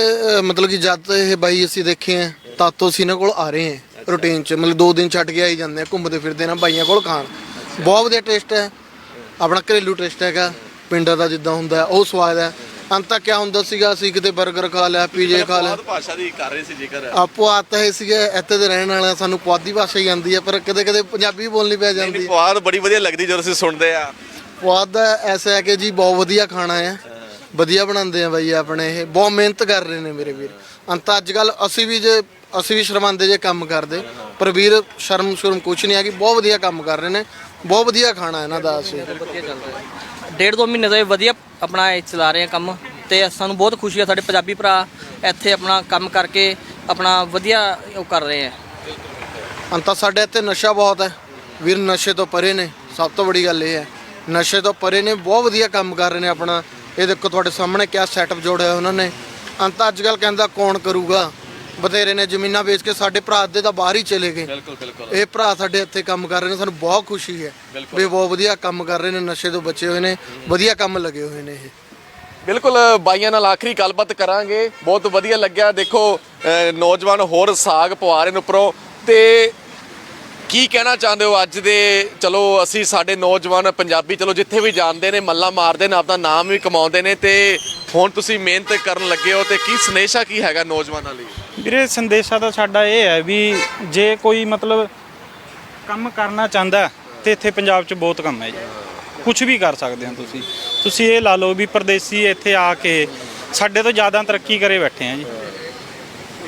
ਮਤਲਬ ਕਿ ਜਦ ਤੋਂ ਇਹ ਬਾਈ ਅਸੀਂ ਦੇਖੇ ਆ ਤਾਤੋਂ ਅਸੀਂ ਇਹਨਾਂ ਕੋਲ ਆ ਰਹੇ ਹਾਂ ਰੂਟੀਨ ਚ। ਮਤਲਬ ਦੋ ਦਿਨ ਛੱਡ ਕੇ ਆਈ ਜਾਂਦੇ ਆ ਘੁੰਮਦੇ ਫਿਰਦੇ ਨਾ ਬਾਈਆਂ ਕੋਲ ਖਾਣ। ਬਹੁਤ ਵਧੀਆ ਟੇਸਟ ਹੈ। ਆਪਣਾ ਘਰੇਲੂ ਟੇਸਟ ਹੈਗਾ। ਪਿੰਡਾਂ ਦਾ ਜਿੱਦਾਂ ਹੁੰਦਾ ਹੈ, ਉਹ ਸਵਾਦ ਹੈ। ਅੰਤਾ ਕਿਆ ਹੁੰਦਾ ਸੀਗਾ? ਅਸੀਂ ਕਿਤੇ 버ਗਰ ਖਾ ਲਿਆ ਪੀਜੇ ਖਾ ਲਿਆ। ਬਹੁਤ ਭਾਸ਼ਾ ਦੀ ਕਰ ਰਹੇ ਸੀ ਜ਼ਿਕਰ। ਆਪੋ ਆਤਾ ਹੈ ਸੀਗੇ ਇੱਥੇ ਦੇ ਰਹਿਣ ਵਾਲਾ ਸਾਨੂੰ ਪੁਆਧੀ ਭਾਸ਼ਾ ਹੀ ਆਉਂਦੀ ਹੈ ਪਰ ਕਦੇ ਕਦੇ ਪੰਜਾਬੀ ਬੋਲਣੀ ਪੈ ਜਾਂਦੀ। ਹੈ ਪੁਆਧ ਬੜੀ ਵਧੀਆ ਲੱਗਦੀ ਜਦੋਂ ਅਸੀਂ ਸੁਣਦੇ ਆ। ਪੁਆਧ ਐਸਾ ਹੈ ਕਿ ਜੀ ਬਹੁਤ ਵਧੀਆ ਖਾਣਾ ਹੈ। ਵਧੀਆ ਬਣਾਉਂਦੇ ਆ ਬਾਈ ਆਪਣੇ ਇਹ। ਬਹੁਤ ਮਿਹਨਤ ਕਰ ਰਹੇ ਨੇ ਮੇਰੇ ਵੀਰ। ਅੰਤ ਅੱਜ ਕੱਲ ਅਸੀਂ ਵੀ ਜੇ ਅਸੀਂ ਵੀ ਸ਼ਰਮਾਂਦੇ ਜੇ ਕੰਮ ਕਰਦੇ। ਪਰ ਵੀਰ ਸ਼ਰਮ ਸ਼ਰਮ ਕੁਛ ਨਹੀਂ ਹੈਗੀ ਬਹੁਤ ਵਧੀਆ ਕੰਮ ਕਰ ਰਹੇ ਨੇ। ਬਹੁਤ ਵਧੀਆ ਖਾਣਾ ਇਹਨਾਂ ਦਾ ਅਸੀਂ। ਡੇਢ ਦੋ ਮਹੀਨੇ ਤੋਂ ਇਹ ਵਧੀਆ ਆਪਣਾ ਇਹ ਚਲਾ ਰਹੇ ਆ ਕੰਮ ਤੇ ਸਾਨੂੰ ਬਹੁਤ ਖੁਸ਼ੀ ਆ, ਸਾਡੇ ਪੰਜਾਬੀ ਭਰਾ ਇੱਥੇ ਆਪਣਾ ਕੰਮ ਕਰਕੇ ਆਪਣਾ ਵਧੀਆ ਉਹ ਕਰ ਰਹੇ ਆ। ਅੰਤਾ ਸਾਡੇ ਇੱਥੇ ਨਸ਼ਾ ਬਹੁਤ ਹੈ। ਵੀਰ, ਨਸ਼ੇ ਤੋਂ ਪਰੇ ਨੇ, ਸਭ ਤੋਂ ਵੱਡੀ ਗੱਲ ਇਹ ਹੈ। ਨਸ਼ੇ ਤੋਂ ਪਰੇ ਨੇ, ਬਹੁਤ ਵਧੀਆ ਕੰਮ ਕਰ ਰਹੇ ਨੇ ਆਪਣਾ। ਇਹ ਦੇਖੋ ਤੁਹਾਡੇ ਸਾਹਮਣੇ ਕਿਆ ਸੈਟਅਪ ਜੋੜਿਆ ਉਹਨਾਂ ਨੇ। ਅੰਤਾ ਅੱਜ ਕੱਲ ਕਹਿੰਦਾ ਕੌਣ ਕਰੂਗਾ? ਬਥੇਰੇ ਨੇ ਜ਼ਮੀਨਾਂ ਵੇਚ ਕੇ ਸਾਡੇ ਭਰਾ ਅੱਧੇ ਤਾਂ ਬਾਹਰ ਹੀ ਚਲੇ ਗਏ। ਬਿਲਕੁਲ ਬਿਲਕੁਲ। ਇਹ ਭਰਾ ਸਾਡੇ ਇੱਥੇ ਕੰਮ ਕਰ ਰਹੇ ਨੇ ਸਾਨੂੰ ਬਹੁਤ ਖੁਸ਼ੀ ਹੈ ਵੀ ਬਹੁਤ ਵਧੀਆ ਕੰਮ ਕਰ ਰਹੇ ਨੇ ਨਸ਼ੇ ਤੋਂ ਬਚੇ ਹੋਏ ਨੇ ਵਧੀਆ ਕੰਮ ਲੱਗੇ ਹੋਏ ਨੇ ਇਹ। ਬਿਲਕੁਲ ਬਾਈਆਂ ਨਾਲ ਆਖਰੀ ਗੱਲਬਾਤ ਕਰਾਂਗੇ। ਬਹੁਤ ਵਧੀਆ ਲੱਗਿਆ। ਦੇਖੋ ਅਹ, ਨੌਜਵਾਨ ਹੋਰ ਸਾਗ ਪਵਾ ਰਹੇ ਨੇ ਉੱਪਰੋਂ। ਤੇ ਕੀ ਕਹਿਣਾ ਚਾਹੁੰਦੇ ਹੋ ਅੱਜ ਦੇ? ਚਲੋ ਅਸੀਂ ਸਾਡੇ ਨੌਜਵਾਨ ਪੰਜਾਬੀ ਚਲੋ ਜਿੱਥੇ ਵੀ ਜਾਂਦੇ ਨੇ ਮੱਲਾ ਮਾਰਦੇ ਨੇ ਆਪਦਾ ਨਾਮ ਵੀ ਕਮਾਉਂਦੇ ਨੇ। ਤੇ ਹੁਣ ਤੁਸੀਂ ਮਿਹਨਤ ਕਰਨ ਲੱਗੇ ਹੋ ਤੇ ਕੀ ਸੰਦੇਸ਼ਾ ਕੀ ਹੈਗਾ ਨੌਜਵਾਨਾਂ ਲਈ? ਵੀਰੇ ਸੰਦੇਸ਼ਾ ਤਾਂ ਸਾਡਾ ਇਹ ਹੈ ਵੀ ਜੇ ਕੋਈ ਮਤਲਬ ਕੰਮ ਕਰਨਾ ਚਾਹੁੰਦਾ ਤੇ ਇੱਥੇ ਪੰਜਾਬ 'ਚ ਬਹੁਤ ਕੰਮ ਹੈ ਜੀ। ਕੁਝ ਵੀ ਕਰ ਸਕਦੇ ਹੋ ਤੁਸੀਂ। ਤੁਸੀਂ ਇਹ ਲਾ ਲਓ ਵੀ ਪਰਦੇਸੀ ਇੱਥੇ ਆ ਕੇ ਸਾਡੇ ਤੋਂ ਜ਼ਿਆਦਾ ਤਰੱਕੀ ਕਰੇ ਬੈਠੇ ਆ ਜੀ।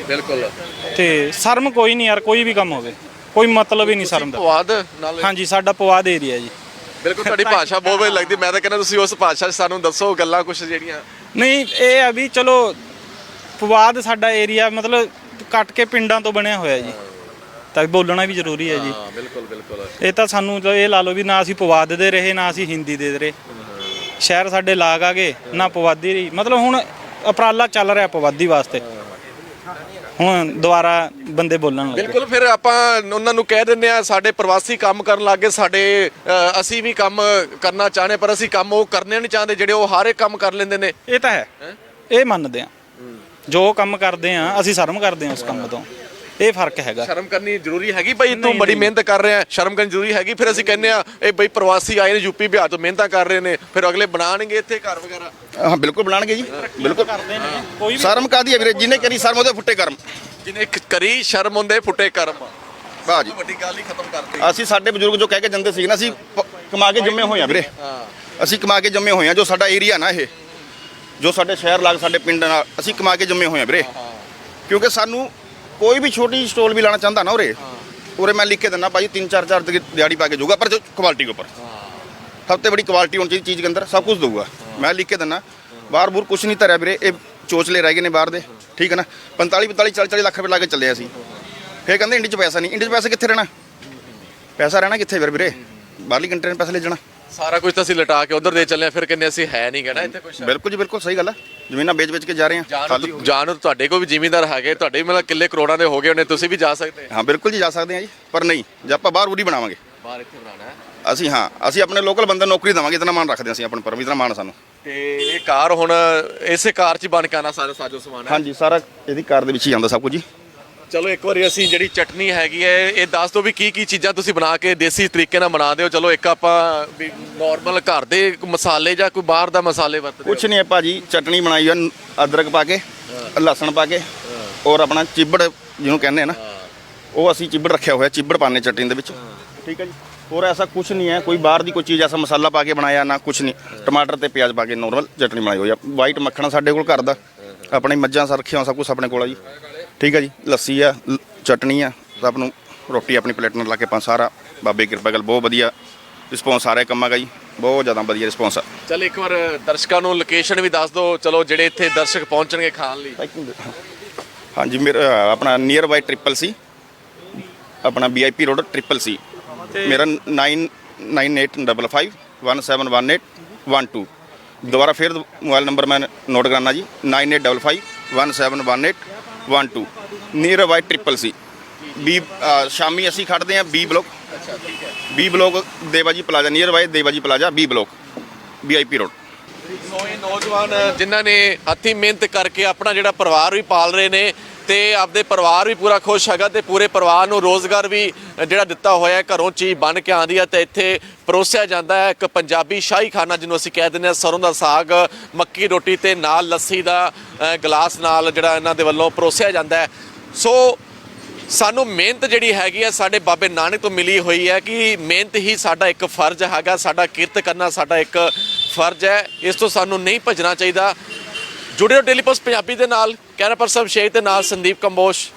ਬਿਲਕੁਲ। ਤੇ ਸ਼ਰਮ ਕੋਈ ਨਹੀਂ ਯਾਰ ਕੋਈ ਵੀ ਕੰਮ ਹੋਵੇ। ਕੋਈ ਮਤਲਬ ਹੀ ਨਹੀਂ ਸ਼ਰਮ ਦਾ। ਪਵਾਦ ਨਾਲ ਹਾਂਜੀ ਸਾਡਾ ਪਵਾਦ ਏਰੀਆ ਜੀ। ਬਿਲਕੁਲ ਤੁਹਾਡੀ ਭਾਸ਼ਾ ਬਹੁਤ ਵਧੀਆ ਲੱਗਦੀ। ਮੈਂ ਤਾਂ ਕਹਿੰਦਾ ਤੁਸੀਂ ਉਸ ਭਾਸ਼ਾ 'ਚ ਸਾਨੂੰ ਦੱਸੋ ਗੱਲਾਂ ਕੁਝ ਜਿਹੜੀਆਂ ਨਹੀਂ ਇਹ ਆ ਵੀ ਚਲੋ ਪਵਾਦ ਸਾਡਾ ਏਰੀਆ ਮਤਲਬ ਕੱਟ ਕੇ ਪਿੰਡਾਂ ਤੋਂ ਬਣਿਆ ਹੋਇਆ ਜੀ। ਤਾਂ ਬੋਲਣਾ ਵੀ ਜ਼ਰੂਰੀ ਹੈ ਜੀ। ਹਾਂ ਬਿਲਕੁਲ ਬਿਲਕੁਲ। ਇਹ ਤਾਂ ਸਾਨੂੰ ਤਾਂ ਇਹ ਲਾ ਲਓ ਵੀ ਨਾ ਅਸੀਂ ਪਵਾਦ ਦੇ ਰਹੇ ਨਾ ਅਸੀਂ ਹਿੰਦੀ ਦੇ ਰਹੇ। ਸ਼ਹਿਰ ਸਾਡੇ ਲਾਗ ਆ ਗਏ ਨਾ ਪਵਾਦੀ ਰਹੀ। ਮਤਲਬ ਹੁਣ ਉਪਰਾਲਾ ਚੱਲ ਰਿਹਾ ਪਵਾਦੀ ਵਾਸਤੇ। ਹੁਣ ਦੁਬਾਰਾ ਬੰਦੇ ਬੋਲਣ ਲੱਗੇ। ਬਿਲਕੁਲ ਫਿਰ ਆਪਾਂ ਉਹਨਾਂ ਨੂੰ ਕਹਿ ਦਿੰਦੇ ਆ ਸਾਡੇ ਪ੍ਰਵਾਸੀ ਕੰਮ ਕਰਨ ਲੱਗੇ ਸਾਡੇ ਅਸੀਂ ਵੀ ਕੰਮ ਕਰਨਾ ਚਾਹਨੇ ਪਰ ਅਸੀਂ ਕੰਮ ਉਹ ਕਰਨੇ ਨਹੀਂ ਚਾਹੁੰਦੇ ਜਿਹੜੇ ਉਹ ਹਰ ਇੱਕ ਕੰਮ ਕਰ ਲੈਂਦੇ ਨੇ। ਇਹ ਤਾਂ ਹੈ। ਇਹ ਮੰਨਦੇ ਆ ਜੋ ਕੰਮ ਕਰਦੇ ਆ ਅਸੀਂ ਸ਼ਰਮ ਕਰਦੇ ਆ ਉਸ ਕੰਮ ਤੋਂ। ਇਹ ਫ਼ਰਕ ਹੈਗਾ। ਸ਼ਰਮ ਕਰਨੀ ਜ਼ਰੂਰੀ ਹੈਗੀ ਭਾਈ ਤੂੰ ਬੜੀ ਮਿਹਨਤ ਕਰ ਰਿਹਾ ਸ਼ਰਮ ਕਰਨੀ ਜ਼ਰੂਰੀ ਹੈਗੀ। ਫਿਰ ਅਸੀਂ ਕਹਿੰਦੇ ਆ ਇਹ ਬਈ ਪ੍ਰਵਾਸੀ ਆਏ ਨੇ ਯੂਪੀ ਬਿਹਾਰ ਤੋਂ ਮਿਹਨਤਾਂ ਕਰ ਰਹੇ ਨੇ ਫਿਰ ਅਗਲੇ ਬਣਾਣਗੇ ਇੱਥੇ ਘਰ ਵਗੈਰਾ। ਹਾਂ ਬਿਲਕੁਲ ਬਣਾਣਗੇ ਜੀ। ਬਿਲਕੁਲ। ਕਰਦੇ ਨੇ। ਕੋਈ ਵੀ ਸ਼ਰਮ ਕਾਦੀ ਹੈ ਵੀਰੇ? ਜਿਹਨੇ ਕਰੀ ਸ਼ਰਮ ਉਹਦੇ ਫੁੱਟੇ ਕਰਮ। ਜਿਹਨੇ ਕਰੀ ਸ਼ਰਮ ਹੁੰਦੇ ਫੁੱਟੇ ਕਰਮ। ਵਾਹ ਜੀ। ਵੱਡੀ ਗੱਲ ਹੀ ਖਤਮ ਕਰਤੀ ਅਸੀਂ ਸਾਡੇ ਬਜ਼ੁਰਗ ਜੋ ਕਹਿ ਕੇ ਜਾਂਦੇ ਸੀ ਨਾ ਅਸੀਂ ਕਮਾ ਕੇ ਜੰਮੇ ਹੋਏ ਆ ਵੀਰੇ। ਹਾਂ। ਅਸੀਂ ਕਮਾ ਕੇ ਜੰਮੇ ਹੋਏ ਆ ਜੋ ਸਾਡਾ ਏਰੀਆ ਨਾ ਇਹ। ਜੋ ਸਾਡੇ ਸ਼ਹਿਰ ਲਾਗ ਸਾਡੇ ਪਿੰਡ ਨਾਲ ਅਸੀਂ ਕਮਾ ਕੇ ਜੰਮੇ ਹੋਏ ਆ ਵੀਰੇ। ਕਿਉਂਕਿ ਸਾਨੂੰ ਕੋਈ ਵੀ ਛੋਟੀ ਸਟੋਲ ਵੀ ਲਾਣਾ ਚਾਹੁੰਦਾ ਨਾ ਉਰੇ। ਉਰੇ ਮੈਂ ਲਿਖ ਕੇ ਦਿੰਦਾ ਭਾਈ 3-4 ਦੀ ਦਿਹਾੜੀ ਪਾ ਕੇ ਜਾਊਗਾ ਪਰ ਜੋ ਕੁਆਲਿਟੀ ਉੱਪਰ। ਸਭ ਤੋਂ ਬੜੀ ਕੁਆਲਿਟੀ ਹੋਣੀ ਚਾਹੀਦੀ ਚੀਜ਼ ਦੇ ਅੰਦਰ ਸਭ ਕੁਝ ਦਊਗਾ। ਮੈਂ ਲਿਖ ਕੇ ਦਿੰਦਾ ਬਾਹਰ ਬੁਰ ਕੁਝ ਨਹੀਂ ਧਰਿਆ ਵੀਰੇ ਇਹ ਚੋਚਲੇ ਰਹਿ ਗਏ ਨੇ ਬਾਹਰ ਦੇ। ਠੀਕ ਹੈ ਨਾ? 45 45 40 40 ਲੱਖ ਰੁਪਏ ਲਾ ਕੇ ਚੱਲੇ ਅਸੀਂ। ਫੇਰ ਕਹਿੰਦੇ ਇੰਡੀ 'ਚ ਪੈਸਾ ਨਹੀਂ ਇੰਡੀ 'ਚ ਪੈਸਾ ਕਿੱਥੇ ਰਹਿਣਾ? ਪੈਸਾ ਰਹਿਣਾ ਕਿੱਥੇ ਵੀਰੇ? ਵੀਰੇ ਬਾਹਰਲੀ ਕੰਟਰੀ ਨੇ ਪੈਸੇ ਲੈ ਜਾਣਾ। ਸਾਰਾ ਕੁਝ ਤਾਂ ਅਸੀਂ ਲਟਾ ਕੇ ਉਧਰ ਦੇ ਚੱਲੇ ਆ ਫਿਰ ਕਹਿੰਦੇ ਅਸੀਂ ਹੈ ਨਹੀਂ ਕਹਿਣਾ ਇੱਥੇ ਕੁਝ ਬਿਲਕੁਲ ਜੀ ਬਿਲਕੁਲ ਸਹੀ ਗੱਲ ਹੈ ਜ਼ਮੀਨਾਂ ਵੇਚ ਵੇਚ ਕੇ ਜਾ ਰਹੇ ਹਾਂ ਖਾਲੀ ਜਾਨ ਜਾਨ ਤੁਹਾਡੇ ਕੋਲ ਵੀ ਜ਼ਿਮੀਂਦਾਰ ਹੈਗੇ ਤੁਹਾਡੇ ਵੀ ਮਤਲਬ ਕਿੱਲੇ ਕਰੋੜਾਂ ਦੇ ਹੋ ਗਏ ਹੋਣੇ ਤੁਸੀਂ ਵੀ ਜਾ ਸਕਦੇ ਹਾਂ। ਬਿਲਕੁਲ ਜੀ ਜਾ ਸਕਦੇ ਹਾਂ ਜੀ ਪਰ ਨਹੀਂ ਜੇ ਆਪਾਂ ਬਾਹਰ ਉਰੀ ਬਣਾਵਾਂਗੇ। ਬਾਹਰ ਇੱਥੇ ਬਣਾਉਣਾ ਹੈ। ਅਸੀਂ ਹਾਂ ਅਸੀਂ ਆਪਣੇ ਲੋਕਲ ਬੰਦੇ ਨੂੰ ਨੌਕਰੀ ਦੇਵਾਂਗੇ ਇਤਨਾ ਮਾਣ ਰੱਖਦੇ ਹਾਂ ਅਸੀਂ ਆਪਣੇ ਪਰ ਵੀ ਇਤਨਾ ਮਾਣ ਸਾਨੂੰ। ਤੇ ਇਹ ਕਾਰ ਹੁਣ ਇਸੇ ਕਾਰ 'ਚ ਹੀ ਬਣ ਕੇ ਆਣਾ ਸਾਰਾ ਸਾਜੋ ਸਮਾਨ ਹੈ। ਹਾਂਜੀ ਸਾਰਾ ਇਹਦੀ ਕਾਰ ਦੇ ਵਿੱਚ ਹੀ ਆਉਂਦਾ ਸਭ ਕੁਝ ਜੀ। ਚਲੋ ਇੱਕ ਵਾਰੀ ਅਸੀਂ ਜਿਹੜੀ ਚਟਨੀ ਹੈਗੀ ਹੈ ਇਹ ਦੱਸ ਦਿਓ ਵੀ ਕੀ ਕੀ ਚੀਜ਼ਾਂ ਤੁਸੀਂ ਬਣਾ ਕੇ ਦੇਸੀ ਤਰੀਕੇ ਨਾਲ ਬਣਾਦੇ ਹੋ। ਚਲੋ ਇੱਕ ਆਪਾਂ ਵੀ ਨਾਰਮਲ ਘਰ ਦੇ ਮਸਾਲੇ ਜਾਂ ਕੋਈ ਬਾਹਰ ਦਾ ਮਸਾਲੇ ਵਰਤਦੇ ਕੁਛ ਨਹੀਂ ਹੈ ਭਾਜੀ ਚਟਨੀ ਬਣਾਈ ਆ ਅਦਰਕ ਪਾ ਕੇ ਲਸਣ ਪਾ ਕੇ ਔਰ ਆਪਣਾ ਚਿੱਬੜ ਜਿਹਨੂੰ ਕਹਿੰਦੇ ਆ ਨਾ ਉਹ ਅਸੀਂ ਚਿੱਬੜ ਰੱਖਿਆ ਹੋਇਆ ਚਿੱਬੜ ਪਾਣੇ ਚਟਨੀ ਦੇ ਵਿੱਚ। ਠੀਕ ਹੈ ਜੀ। ਹੋਰ ਐਸਾ ਕੁਛ ਨਹੀਂ ਹੈ ਕੋਈ ਬਾਹਰ ਦੀ ਕੋਈ ਚੀਜ਼ ਐਸਾ ਮਸਾਲਾ ਪਾ ਕੇ ਬਣਾਇਆ ਨਾ ਕੁਛ ਨਹੀਂ। ਟਮਾਟਰ ਤੇ ਪਿਆਜ਼ ਪਾ ਕੇ ਨਾਰਮਲ ਚਟਨੀ ਬਣਾਈ ਹੋਈ ਆ। ਵਾਈਟ ਮੱਖਣ ਸਾਡੇ ਕੋਲ ਘਰ ਦਾ। ਆਪਣੇ ਮੱਝਾਂ ਸਰ ਰੱਖੀਆਂ ਸਭ ਕੁਝ ਆਪਣੇ ਕੋਲ ਆ ਜੀ। ਠੀਕ ਹੈ ਜੀ ਲੱਸੀ ਆ ਲ- ਚਟਨੀ ਆ ਸਭ ਨੂੰ ਰੋਟੀ ਆਪਣੀ ਪਲੇਟ ਨਾਲ ਲਾ ਕੇ ਆਪਾਂ ਸਾਰਾ ਬਾਬੇ ਦੀ ਕਿਰਪਾ ਗੱਲ ਬਹੁਤ ਵਧੀਆ ਰਿਸਪੌਂਸ ਸਾਰੇ ਕੰਮਾਂ ਦਾ ਜੀ ਬਹੁਤ ਜ਼ਿਆਦਾ ਵਧੀਆ ਰਿਸਪੌਂਸ ਆ। ਚਲ ਇੱਕ ਵਾਰ ਦਰਸ਼ਕਾਂ ਨੂੰ ਲੋਕੇਸ਼ਨ ਵੀ ਦੱਸ ਦਿਓ ਚਲੋ ਜਿਹੜੇ ਇੱਥੇ ਦਰਸ਼ਕ ਪਹੁੰਚਣਗੇ ਖਾਣ ਲਈ। ਹਾਂਜੀ ਮੇਰਾ ਆਪਣਾ ਨੀਅਰ ਬਾਈ ਟ੍ਰਿਪਲ ਸੀ ਆਪਣਾ ਵੀਆਈਪੀ ਰੋਡ ਟ੍ਰਿਪਲ ਸੀ ਮੇਰਾ 998551718112 ਦੁਬਾਰਾ ਫਿਰ ਮੋਬਾਈਲ ਨੰਬਰ ਮੈਂ ਨੋਟ ਕਰਾਨਾ ਜੀ 9855171812 near by triple C B ਸ਼ਾਮੀ ਅਸੀਂ ਖੜਦੇ ਹਾਂ B block B block Devaji plaza near by Devaji plaza B block VIP road so ਇਹ ਨੌਜਵਾਨ, ਜਿਨ੍ਹਾਂ ਨੇ ਹੱਥੀਂ ਮਿਹਨਤ ਕਰਕੇ ਆਪਣਾ ਜਿਹੜਾ ਪਰਿਵਾਰ ਵੀ ਪਾਲ ਰਹੇ ਨੇ ਤੇ ਆਪਦੇ ਪਰਿਵਾਰ ਵੀ ਪੂਰਾ ਖੁਸ਼ ਹੈਗਾ ਤੇ ਪੂਰੇ ਪਰਿਵਾਰ ਨੂੰ ਰੋਜ਼ਗਾਰ ਵੀ ਜਿਹੜਾ ਦਿੱਤਾ ਹੋਇਆ ਹੈ, ਘਰੋਂ ਚੀਜ਼ ਬਣ ਕੇ ਆਉਂਦੀ ਹੈ ਤੇ ਇੱਥੇ ਪਰੋਸਿਆ ਜਾਂਦਾ ਹੈ। ਇੱਕ ਪੰਜਾਬੀ ਸ਼ਾਹੀ ਖਾਨਾ ਜਿਹਨੂੰ ਅਸੀਂ ਕਹਿ ਦਿੰਦੇ ਹਾਂ, ਸਰੋਂ ਦਾ ਸਾਗ, ਮੱਕੀ ਰੋਟੀ ਤੇ ਨਾਲ ਲੱਸੀ ਦਾ ਗਲਾਸ ਨਾਲ ਜਿਹੜਾ ਇਹਨਾਂ ਦੇ ਵੱਲੋਂ ਪਰੋਸਿਆ ਜਾਂਦਾ ਹੈ। ਸੋ ਸਾਨੂੰ ਮਿਹਨਤ ਜਿਹੜੀ ਹੈਗੀ ਹੈ, ਸਾਡੇ ਬਾਬੇ ਨਾਨਕ ਤੋਂ ਮਿਲੀ ਹੋਈ ਹੈ ਕਿ ਮਿਹਨਤ ਹੀ ਸਾਡਾ ਇੱਕ ਫਰਜ਼ ਹੈਗਾ, ਸਾਡਾ ਕਿਰਤ ਕਰਨਾ ਸਾਡਾ ਇੱਕ ਫਰਜ਼ ਹੈ। ਇਸ ਤੋਂ ਸਾਨੂੰ ਨਹੀਂ ਭੱਜਣਾ ਚਾਹੀਦਾ। ਜੁੜੇ ਰਹੋ ਡੇਲੀ ਪੋਸਟ ਪੰਜਾਬੀ ਦੇ ਨਾਲ। ਕੈਮਰਾ ਪਰਸਨ ਸ਼ੇਖ ਦੇ ਨਾਲ ਸੰਦੀਪ ਕੰਬੋਸ਼